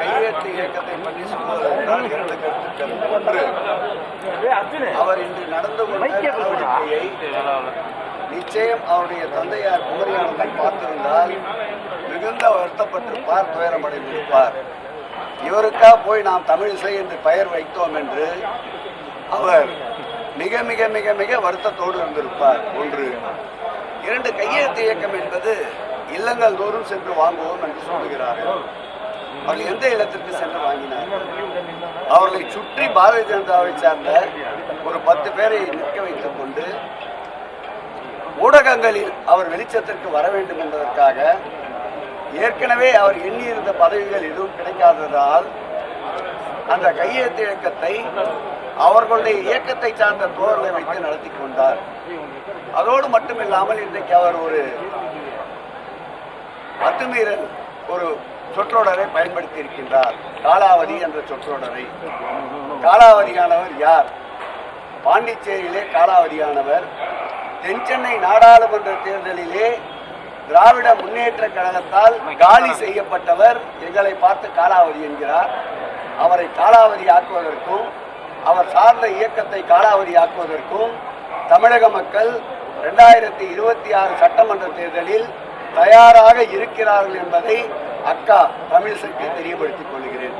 கையேற்று இயக்கத்தை பற்றி சொல்வதென்றால் இரண்டு கருத்துக்கள் ஒன்று அவர் இன்று நடந்து கொண்ட நிச்சயம் அவருடைய தந்தையார் குமரியானந்தன் பார்த்திருந்தால் மிகுந்த வருத்தப்பட்டிருப்பார் துயரமடைந்திருப்பார். இவருக்கா போய் நாம் தமிழிசை என்று பெயர் வைத்தோம் என்று அவர் மிக மிக மிக மிக வருத்தத்தோடு இருந்திருப்பார். ஒன்று. இரண்டு கையெழுத்து இயக்கம் என்பது இல்லங்கள் தோறும் சென்று வாங்குவோம் என்று சொல்லுகிறார்கள். அவர்கள் எந்த இல்லத்திற்கு சென்று வாங்கினார் அவர்களை சுற்றி பாரதிய ஜனதாவை சார்ந்த ஒரு பத்து பேரை நிற்க வைத்துக் கொண்டு ஊடகங்களில் அவர் வெளிச்சத்திற்கு வர வேண்டும் என்பதற்காக ஏற்கனவே அவர் எண்ணியிருந்த பதவிகள் எதுவும் கிடைக்காததால் அந்த கையெழுத்து இயக்கத்தை அவர்களுடைய இயக்கத்தை சார்ந்த தோழர்களை வைத்து நடத்தி கொண்டார். அதோடு மட்டுமில்லாமல் இன்றைக்கு அவர் ஒரு அத்துமீறல் ஒரு சொற்றொடரை பயன்படுத்தி இருக்கின்றார் காலாவதி என்ற சொற்றொடரை. காலாவதியானவர் யார்? பாண்டிச்சேரியிலே காலாவதியானவர். தென்சென்னை நாடாளுமன்ற தேர்தலிலே திராவிட முன்னேற்ற கழகத்தால் காலி செய்யப்பட்டவர் எங்களை பார்த்து காலாவதி என்கிறார். அவரை காலாவதி ஆக்குவதற்கும் அவர் சார்ந்த இயக்கத்தை காலாவதி ஆக்குவதற்கும் தமிழக மக்கள் ரெண்டாயிரத்தி இருபத்தி ஆறு சட்டமன்ற தேர்தலில் தயாராக இருக்கிறார்கள் என்பதை அக்கா தமிழிசைக்கு தெரியப்படுத்திக் கொள்கிறேன்.